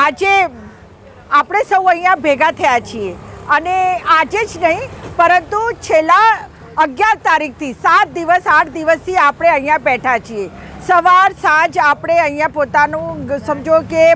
આજે આપણે સૌ અહીંયા ભેગા થયા છીએ. અને આજે જ નહીં, પરંતુ છેલ્લા અગિયાર તારીખથી સાત દિવસ, આઠ દિવસથી આપણે અહીંયા બેઠા છીએ. સવાર, સાંજ આપણે અહીંયા પોતાનું સમજો કે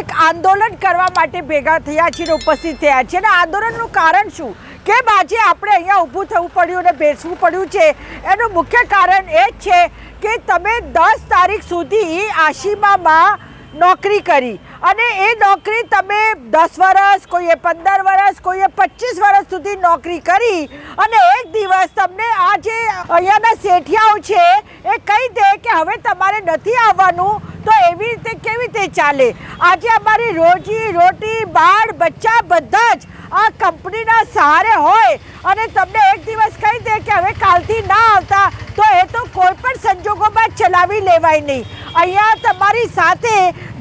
એક આંદોલન કરવા માટે ભેગા થયા છીએ ઉપસ્થિત થયા છીએ. અને આંદોલનનું કારણ શું? કેમ આજે આપણે અહીંયા ઊભું થવું પડ્યું અને બેસવું પડ્યું છે? એનું મુખ્ય કારણ એ જ છે કે તમે દસ તારીખ સુધી આશીમામાં નોકરી કરી. અને એ નોકરી તમે દસ વર્ષ કોઈએ પંદર વર્ષ કોઈએ પચીસ વર્ષ સુધી નોકરી કરી અને એક દિવસ તમને આ જે અહીંયાના શેઠિયાઓ છે, એ કહી દે કે હવે તમારે નથી આવવાનું, તો એવી રીતે કેવી રીતે ચાલે? આજે અમારી રોજી રોટી, બાળ, બચ્ચા બધા જ આ કંપનીના સહારે હોય અને તમને એક દિવસ કહી દે કે હવે કાલથી ના આવતા, તો એ તો કોઈ પણ સંજોગોમાં ચલાવી લેવાય નહીં. અહીંયા તમારી સાથે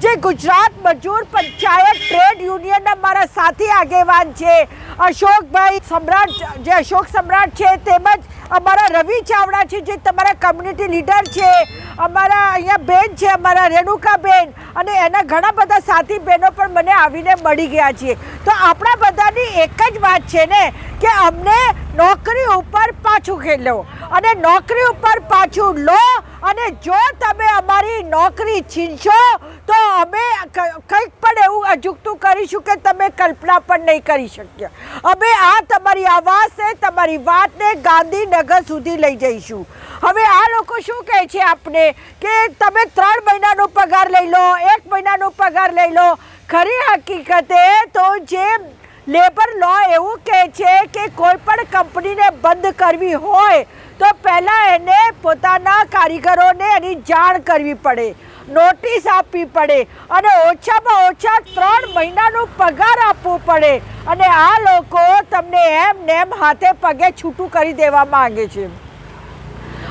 જે ગુજરાત મજૂર પંચાયત ટ્રેડ યુનિયનના મારા સાથી આગેવાન છે અશોકભાઈ સમ્રાટ જે અશોક સમ્રાટ છે તેમજ અમારા રવિ ચાવડા છે, જે તમારા કમ્યુનિટી લીડર છે, અમારા અહીંયા બેન છે, અમારા રેણુકાબેન અને એના ઘણા બધા સાથી બહેનો પણ મને આવીને મળી ગયા છે. તો આપણા બધાની એક જ વાત છે ને, કે અમને નોકરી ઉપર પાછું ખેલો અને નોકરી ઉપર પાછું લો અને જો તમે અમારી નોકરી છીનશો, તો અમે કંઈક પણ એવું અજુકતું કરીશું કે તમે કલ્પના પણ નહીં કરી શકીએ અમે આ તમારી આવાજને, તમારી વાતને ગાંધીનગર સુધી લઈ જઈશું. હવે આ લોકો શું કહે છે આપને? કે તમે ત્રણ મહિનાનો પગાર લઈ લો, એક મહિનાનો પગાર લઈ લો. ખરી હકીકતે તો જે લેબર લો એવું કહે છે કે કોઈ પણ કંપનીને બંધ કરવી હોય, તો પહેલાં એને પોતાના કારીગરોને એની જાણ કરવી પડે. નોટિસ આપવી પડે અને ઓછામાં ઓછા ત્રણ મહિનાનું પગાર આપવો પડે. અને આ લોકો તમને એમ નેમ હાથે પગે છૂટું કરી દેવા માંગે છે.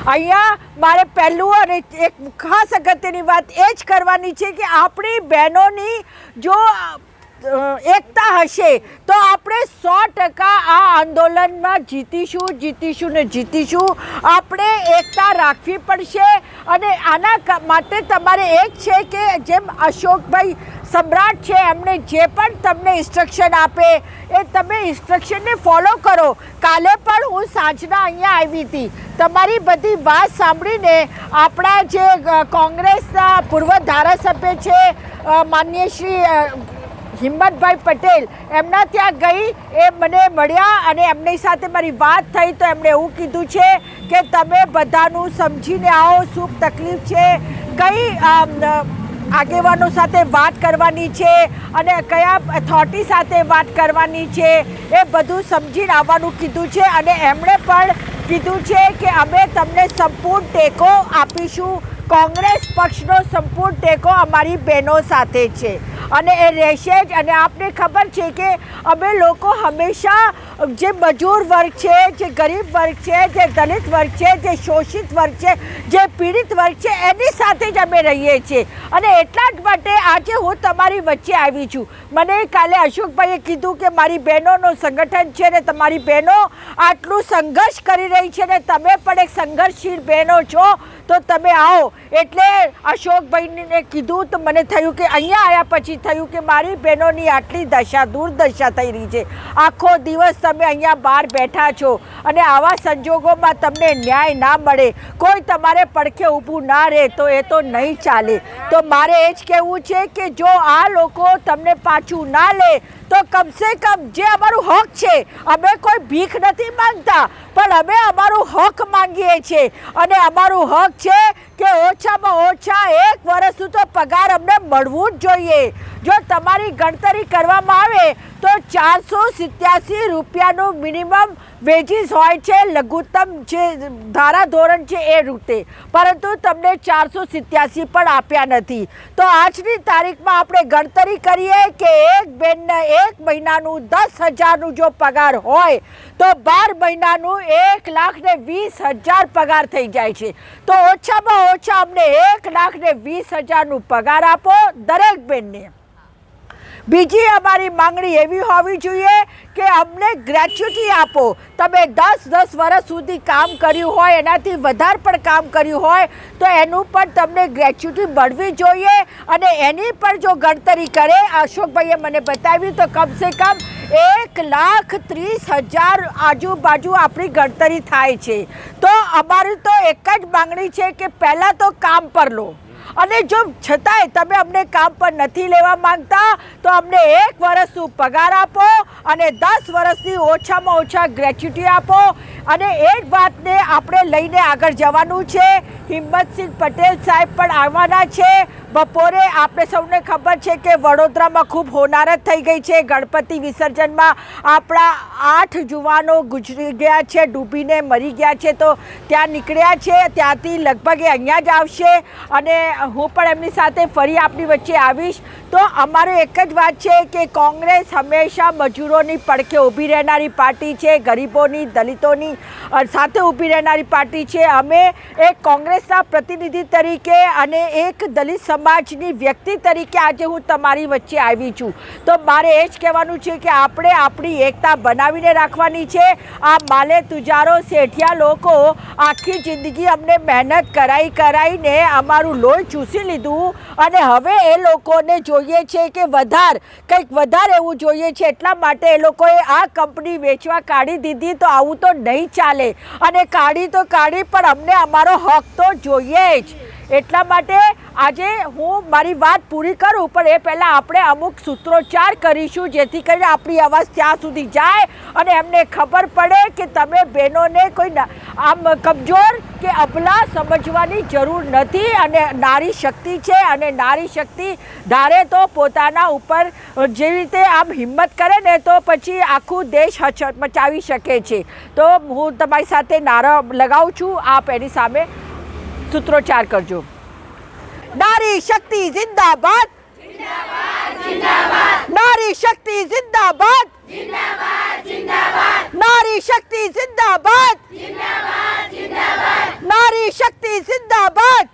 અહીંયા મારે પહેલું અને એક ખાસ અગત્યની વાત એ જ કરવાની છે કે આપણી બહેનોની જો એકતા હશે, તો આપણે સો ટકા આ આંદોલનમાં જીતીશું જીતીશું ને જીતીશું. આપણે એકતા રાખવી પડશે અને આના માટે તમારે એક છે કે જેમ અશોકભાઈ સમ્રાટ છે એમણે જે પણ તમને ઇન્સ્ટ્રક્શન આપે, એ તમે ઇન્સ્ટ્રક્શનને ફોલો કરો. કાલે પણ હું સાંજના અહીંયા આવી હતી. તમારી બધી વાત સાંભળીને આપણા જે કોંગ્રેસના પૂર્વ ધારાસભ્ય છે માન્ય શ્રી હિંમતભાઈ પટેલ, એમના ત્યાં ગઈ, એ મને મળ્યા અને એમની સાથે મારી વાત થઈ તો એમણે એવું કીધું છે કે તમે બધાનું સમજીને આવો, શું તકલીફ છે, કઈ આગેવાનો સાથે વાત કરવાની છે અને કયા અથોરિટી સાથે વાત કરવાની છે, એ બધું સમજીને આવવાનું કીધું છે અને એમણે પણ કીધું છે કે અમે તમને સંપૂર્ણ ટેકો આપીશું. કોંગ્રેસ પક્ષનો સંપૂર્ણ ટેકો અમારી બહેનો સાથે છે. અને એ રહેશે જ. અને આપને ખબર છે કે અમે લોકો હંમેશા જે મજૂર વર્ગ છે, જે ગરીબ વર્ગ છે, જે દલિત વર્ગ છે, જે શોષિત વર્ગ છે, જે પીડિત વર્ગ છે, એની સાથે જ અમે રહીએ છીએ. અને એટલા જ માટે આજે હું તમારી વચ્ચે આવી છું. મને કાલે અશોકભાઈએ કીધું કે મારી બહેનોનું સંગઠન છે ને તમારી બહેનો આટલું સંઘર્ષ કરી રહી છે ને તમે પણ એક સંઘર્ષશીલ બહેનો છો, તો તમે આવો. એટલે અશોકભાઈને કીધું તો મને થયું કે અહીંયા આવ્યા પછી થયું કે મારી બહેનોની આટલી દશા, દુર્દશા થઈ રહી છે. આખો દિવસ તમે અહીંયા બહાર બેઠા છો અને આવા સંજોગોમાં તમને ન્યાય ના મળે. કોઈ તમારે પડખે ઊભું ના રહે તો એ તો નહીં ચાલે. તો મારે એ જ કહેવું છે કે જો આ લોકો તમને પાછું ના લે, તો કમસે કમ જે અમારું હક છે, અમે કોઈ ભીખ નથી માંગતા, પણ અમે અમારું હક માંગીએ છીએ. અને અમારું હક છે કે ઓછામાં ઓછા એક વર્ષનું તો પગાર અમને મળવું જ જોઈએ. જો તમારી ગણતરી કરવામાં આવે તો ચારસો સિત્યાસી રૂપિયાનું મિનિમમ વેજીસ હોય છે, લઘુત્તમ જે ધારાધોરણ છે એ રૂપે પરંતુ તમને ચારસો સિત્યાસી પણ આપ્યા નથી. તો આજની તારીખમાં આપણે ગણતરી કરીએ કે એક બેનને એક મહિનાનું દસ હજારનું જો પગાર હોય, તો બાર મહિનાનું એક લાખ ને વીસ હજાર પગાર થઈ જાય છે. તો ઓછામાં ઓછા અમને એક લાખ ને વીસ હજારનું પગાર આપો દરેક બેનને. બીજી અમારી માંગણી એવી હોવી જોઈએ કે અમને ગ્રેચ્યુટી આપો. તમે દસ દસ વર્ષ સુધી કામ કર્યું હોય, એનાથી વધારે પણ કામ કર્યું હોય, તો એનું પણ તમને ગ્રેચ્યુટી મળવી જોઈએ. અને એની પણ જો ગણતરી કરે, અશોકભાઈએ મને બતાવ્યું તો કમસે કમ એક લાખ ત્રીસ હજાર આજુબાજુ આપણી ગણતરી થાય છે. તો અમારી તો એક જ માંગણી છે કે પહેલાં તો કામ પર લો. અને જો છતાંય તમે અમને કામ પર નથી લેવા માંગતા, તો અમને એક વર્ષનું પગાર આપો અને દસ વર્ષની ઓછામાં ઓછા ગ્રેચ્યુટી આપો. અને એ જ વાતને આપણે લઈને આગળ જવાનું છે. હિંમતસિંહ પટેલ સાહેબ પણ આવવાના છે. બપોરે આપણે સૌને ખબર છે કે વડોદરામાં ખૂબ હોનારત થઈ ગઈ છે. ગણપતિ વિસર્જનમાં આપણા આઠ જુવાનો ગુજરી ગયા છે, ડૂબીને મરી ગયા છે. તો ત્યાં નીકળ્યા છે, ત્યાંથી લગભગ એ અહીંયા જ આવશે અને હું પણ એમની સાથે ફરી આપની વચ્ચે આવીશ. તો અમારો એક જ વાત છે કે કોંગ્રેસ હંમેશા મજૂરોની પડખે ઊભી રહેનારી પાર્ટી છે, ગરીબોની, દલિતોની સાથે ઊભી રહેનારી પાર્ટી છે. અમે એક કોંગ્રેસના પ્રતિનિધિ તરીકે અને એક દલિત સમાજની વ્યક્તિ તરીકે આજે હું તમારી વચ્ચે આવી છું. તો મારે એ જ કહેવાનું છે કે આપણે આપણી એકતા બનાવીને રાખવાની છે. આ માલે તુજારો શેઠિયા લોકો આખી જિંદગી અમને મહેનત કરાઈ કરાઈને અમારું લોહી ચૂસી લીધું અને હવે એ લોકોને જોઈએ છે કે વધાર, કંઈક વધારે એવું જોઈએ છે. એટલા માટે એ લોકોએ આ કંપની વેચવા કાઢી દીધી તો આવું તો નહીં ચાલે. અને કાઢી તો કાઢી પણ અમને અમારો હક તો જોઈએ જ. એટલા માટે આજે હું મારી વાત પૂરી કરું, પણ એ પહેલાં આપણે અમુક સૂત્રોચ્ચાર કરીશું, જેથી કરીને આપણી અવાજ ત્યાં સુધી જાય અને એમને ખબર પડે કે તમે બહેનોને કોઈ આમ કમજોર કે અબલા સમજવાની જરૂર નથી અને નારી શક્તિ છે અને નારી શક્તિ ધારે તો પોતાના ઉપર જેવી રીતે આમ હિંમત કરે ને તો પછી આખું દેશ હચત મચાવી શકે છે. તો હું તમારી સાથે નારા લગાવું છું, આપ એની સામે સૂત્રોચ્ચાર કરજો. नारी शक्ति जिंदाबाद। नारी शक्ति जिंदाबाद। नारी शक्ति जिंदाबाद। नारी शक्ति जिंदाबाद।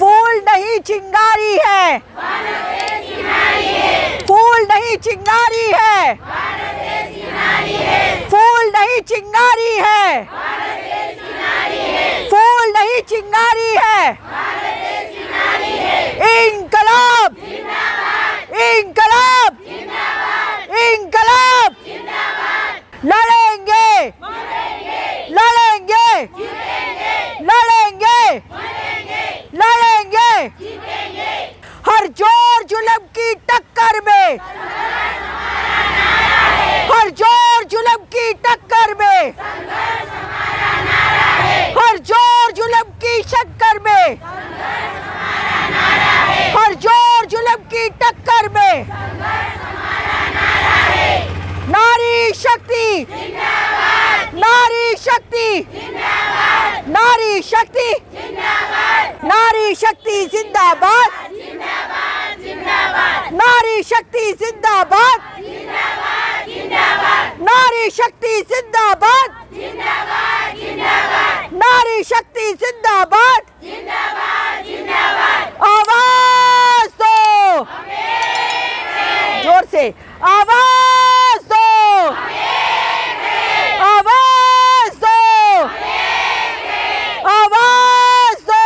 फूल नहीं चिंगारी है। फूल नहीं चिंगारी है। फूल नहीं चिंगारी है। नहीं चिंगारी है इनकलाब इनकलाब इनकलाब નારી શક્તિ જિંદાબાદ નારી શક્તિ જિંદાબાદ નારી શક્તિ જિંદાબાદ આવાજ દો જોર સે આવાજ દો આવાજ દો આવાજ દો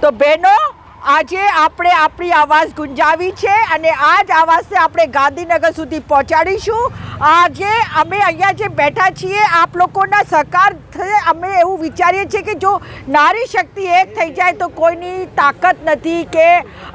તો બહેનો આજે આપણે આપણી આવાજ ગુંજાવી છે અને આ જ આવાજને આપણે ગાંધીનગર સુધી પહોંચાડીશું. આજે અમે અહીંયા જે બેઠા છીએ, આપ લોકોના સહકાર અમે એવું વિચારીએ છીએ કે જો નારી શક્તિ એક થઈ જાય તો કોઈની તાકાત નથી કે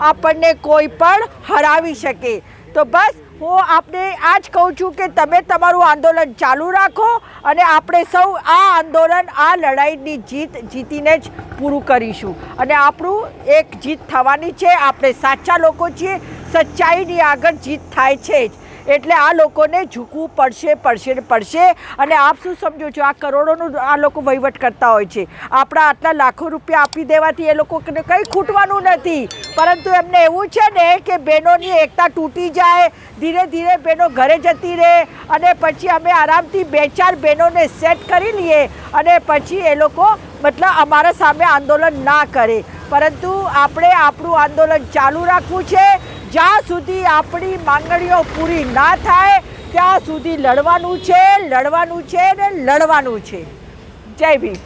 આપણને કોઈ પણ હરાવી શકે. તો બસ હું આપને આ જ કહું છું કે તમે તમારું આંદોલન ચાલુ રાખો અને આપણે સૌ આ આંદોલન, આ લડાઈની જીત જીતીને જ પૂરું કરીશું. અને આપણું એક જીત થવાની છે. આપણે સાચા લોકો છીએ. સચ્ચાઈની આગળ જીત થાય છે જ. એટલે આ લોકોને ઝૂકવું પડશે પડશે ને પડશે. અને આપ શું સમજો છો? આ કરોડોનું આ લોકો વહીવટ કરતા હોય છે. આપણા આટલા લાખો રૂપિયા આપી દેવાથી એ લોકોને કંઈ ખૂટવાનું નથી. પરંતુ એમને એવું છે ને કે બહેનોની એકતા તૂટી જાય, ધીરે ધીરે બહેનો ઘરે જતી રહે, અને પછી અમે આરામથી બે ચાર બહેનોને સેટ કરી લઈએ, અને પછી એ લોકો મતલબ અમારા સામે આંદોલન ના કરે. પરંતુ આપણે આપણું આંદોલન ચાલુ રાખવું છે. જ્યાં સુધી આપણી માંગણીઓ પૂરી ના થાય, ત્યાં સુધી લડવાનું છે લડવાનું છે ને લડવાનું છે. જય ભીમ.